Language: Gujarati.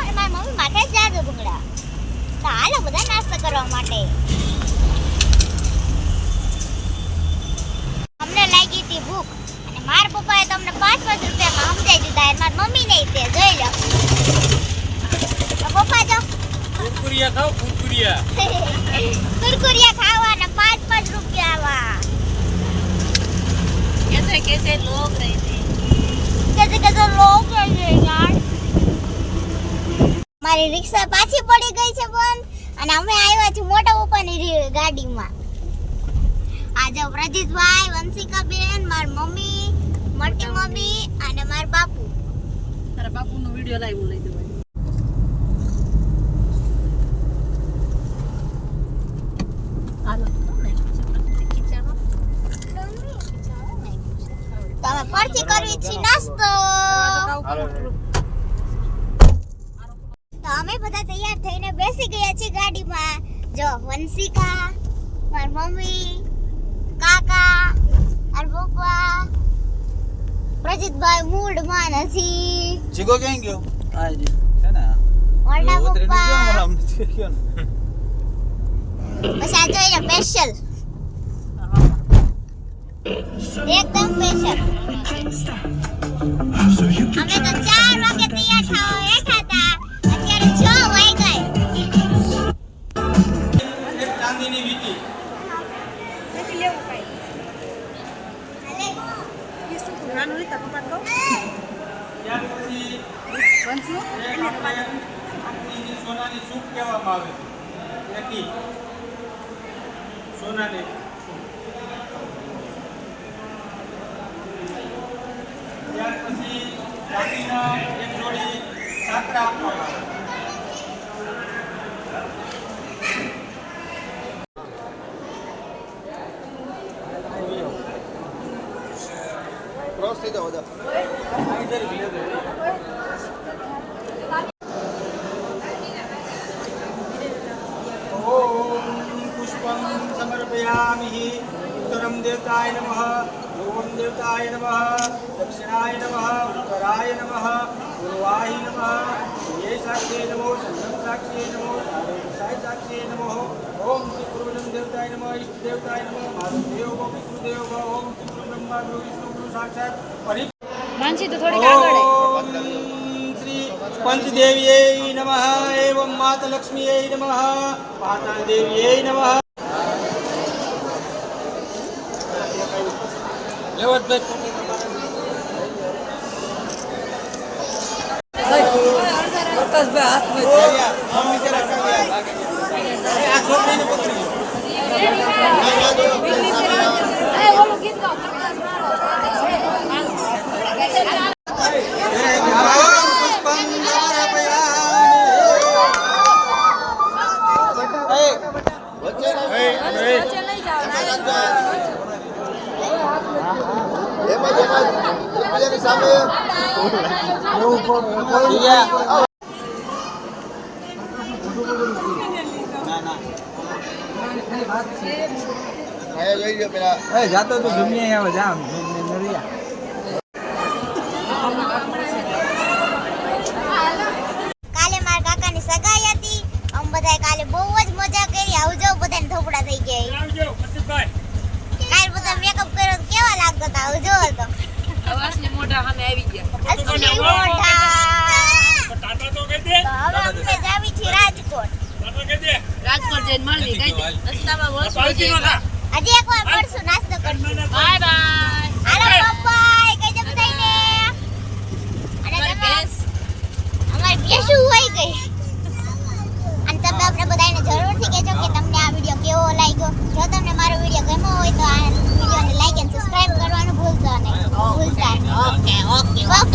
અને મમ્મી માટે જાજો ઢોકળા તો હાલો બધા નાસ્તો કરવા માટે. અમને લાગી હતી ભૂખ. અને મારા પપ્પાએ તમને પાંચ પાંચ રૂપિયામાં સમજાવી દીધા મારી મમ્મી નહીં તે જોઈ લો. પપ્પા જો. કુરકુરિયા ખાઓ કુરકુરિયા. કુરકુરિયા ખાવા ને પાંચ પાંચ રૂપિયા આવા. कैसे कैसे लोग रहते कैसे कैसे लोग रहते यार મારી રિક્ષા પાછી પડી ગઈ છે બંધ. અને અમે આવ્યા છીએ મોટા પપ્પાની ગાડીમાં. આજે પ્રજીતભાઈ વંશિકાબેન મારી મમ્મી મોટી મમ્મી અને મારા બાપુ. તારા બાપુનો વિડિયો લાઈવ લઈ દેવાય હાલો. તો ને ખીચામાં તો અમે પરથી કરવી છે નાસ્તો. અમે બધા તૈયાર થઈને બેસી ગયા છીએ ગાડીમાં. જો વંશિકા મારી મમ્મી કાકા અને પપ્પા પ્રજીતભાઈ મૂડમાં નથી. જીગો ક્યાં ગયો? જી છે ને ઓરડા પપ્પા. પછી આ જોઈએ સ્પેશિયલ એકદમ સ્પેશિયલ અમે તો સોનાની સૂપ કહેવામાં આવે એકી. સોનાની. ત્યાર પછી ચાંદીના એક જોડી સાકરા આપવામાં આવે ક્રોસ થઈ જાવ બધા समर्पयामि उत्तरं देवताय नमः पूर्वं देवताय नमः दक्षिणाय नमः उत्तराय नमः पूर्वाय नमः ये साक्षी नमो चन्द्रं साक्षी नमो साय साक्षी नमो ॐ पूर्वजं देवताय नमः इष्टदेवताय नमः मातृदेव भव पितृदेव भव ॐ पितृ ब्रह्मा गुरु विष्णु गुरु साक्षात् परि માનસી તો થોડીક આગળ ॐ श्री पञ्चदेव्यै नमः एवं मातलक्ष्म्यै नमः पातालदेव्यै नमः એમાં જ એમાં જ એકબીજાની સામે ખાયા જોઈ ગયો પેલા જાતો તો જમીએ આવે જામ નરિયા કાલે મારા કાકાની સગાઈ હતી. અમે બધાએ કાલે બહુ જ મજા કરી. આવજો બધાને થોપડા થઈ ગયા. કાલે બધા મેકઅપ કર્યો તો કેવા લાગતા હતા? આવજો તો. અવાજ ને મોઢા સામે આવી ગયા. અસલી મોઢા. ટાટા તો કહી દે. હવે અમે જાવી છે રાજકોટ. ટાટા કહી દે. રાજકોટ જઈને મળવી કહી દે. રસ્તામાં બસ પાલકી નો ખા આજે એકવાર મળશું નાસ્તો કરશું. Bye bye. હાલો પપ્પા કઈ જમ થઈને અને બેસ અમારી બેસુ હોય ગઈ? અને તમે આપણે બધાને જરૂરથી કહેજો કે તમને આ વીડિયો કેવો લાગ્યો. જો તમને મારો વીડિયો ગમ્યો હોય તો Welcome.